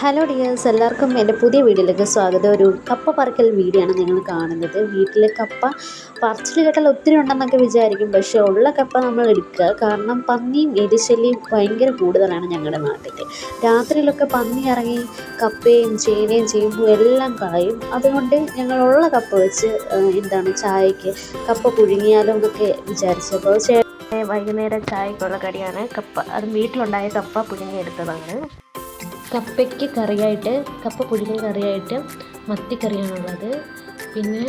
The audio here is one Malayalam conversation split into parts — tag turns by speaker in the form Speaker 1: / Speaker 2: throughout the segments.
Speaker 1: ഹലോ ഡിയേഴ്സ് എല്ലാവർക്കും എന്റെ പുതിയ വീഡിയോയിലേക്ക് സ്വാഗതം. ഒരു കപ്പ പറക്കൽ വീഡിയോ ആണ് നിങ്ങൾ കാണുന്നത്. വീട്ടിൽ കപ്പ പറച്ചിൽ കേട്ടാൽ ഒത്തിരി ഉണ്ടെന്നൊക്കെ വിചാരിക്കും. പക്ഷേ ഉള്ള കപ്പ നമ്മൾ എടുക്കുക. കാരണം പന്നിയും എരിശല്യം ഭയങ്കര കൂടുതലാണ് ഞങ്ങളുടെ നാട്ടിൽ. രാത്രിയിലൊക്കെ പന്നി ഇറങ്ങി കപ്പയും ചേനയും ചേമ്പും എല്ലാം കളയും. അതുകൊണ്ട് ഞങ്ങളുള്ള കപ്പ വെച്ച് എന്താണ് ചായക്ക് കപ്പ പുഴുങ്ങിയാലോ എന്നൊക്കെ വിചാരിച്ചപ്പോൾ
Speaker 2: വൈകുന്നേരം ചായക്കുള്ള കടിയാണ് കപ്പ. അത് വീട്ടിലുണ്ടായ കപ്പ പുഴുങ്ങിയെടുത്തതാണ്. കപ്പയ്ക്ക് കറിയായിട്ട് കപ്പ പൊടിക്കുന്ന കറിയായിട്ട് മത്തിക്കറിയാണുള്ളത്. പിന്നെ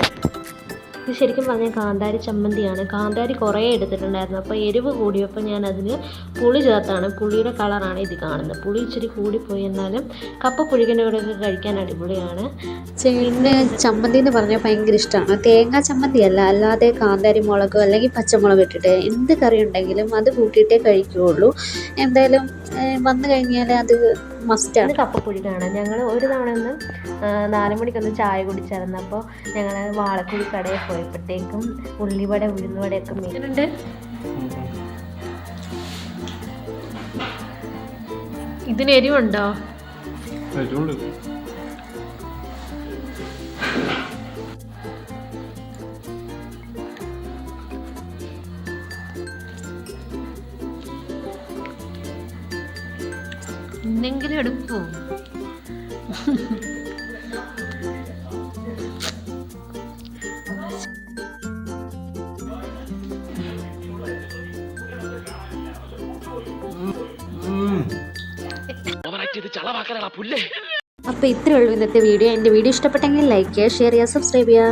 Speaker 2: ഇത് ശരിക്കും പറഞ്ഞാൽ കാന്താരി ചമ്മന്തിയാണ്. കാന്താരി കുറേ എടുത്തിട്ടുണ്ടായിരുന്നു. അപ്പോൾ എരിവ് കൂടിയപ്പോൾ ഞാൻ അതിന് പുളി ചേർത്താണ്. പുളിയുടെ കളറാണ് ഇത് കാണുന്നത്. പുളി ഇച്ചിരി കൂടിപ്പോയി എന്നാലും കപ്പ പുഴുകിനോടൊക്കെ കഴിക്കാൻ അടിപൊളിയാണ്.
Speaker 1: ചേട്ടന് ചമ്മന്തി എന്ന് പറഞ്ഞാൽ ഭയങ്കര ഇഷ്ടമാണ്. തേങ്ങ ചമ്മന്തി അല്ല. അല്ലാതെ കാന്താരി മുളകോ അല്ലെങ്കിൽ പച്ചമുളക് ഇട്ടിട്ട് എന്ത് കറി ഉണ്ടെങ്കിലും അത് കൂട്ടിയിട്ടേ കഴിക്കുകയുള്ളൂ. എന്തായാലും വന്നു കഴിഞ്ഞാൽ അത് മസ്റ്റാണ്
Speaker 2: ഇത് കപ്പപ്പുഴുക്കാണ് ഞങ്ങൾ ഒരു തവണ ഒന്ന് നാലുമണിക്കൊന്ന് നാല് മണിക്കൊന്ന് ചായ കുടിച്ചായിരുന്നു. അപ്പോൾ ഞങ്ങൾ വാളക്കുഴി കടയിൽ പോയപ്പോഴത്തേക്കും ഉള്ളിവട ഉഴുന്നുവടയൊക്കെ മേടിച്ചിട്ടുണ്ട് ഇതിന് എരിവുണ്ട്. എന്തെങ്കിലും എടുക്കൂ
Speaker 1: അപ്പോൾ ഇത്രയേ ഉള്ളൂ ഇന്നത്തെ വീഡിയോ എന്റെ വീഡിയോ ഇഷ്ടപ്പെട്ടെങ്കിൽ ലൈക്ക് ചെയ്യുക ഷെയർ ചെയ്യുക സബ്സ്ക്രൈബ് ചെയ്യുക.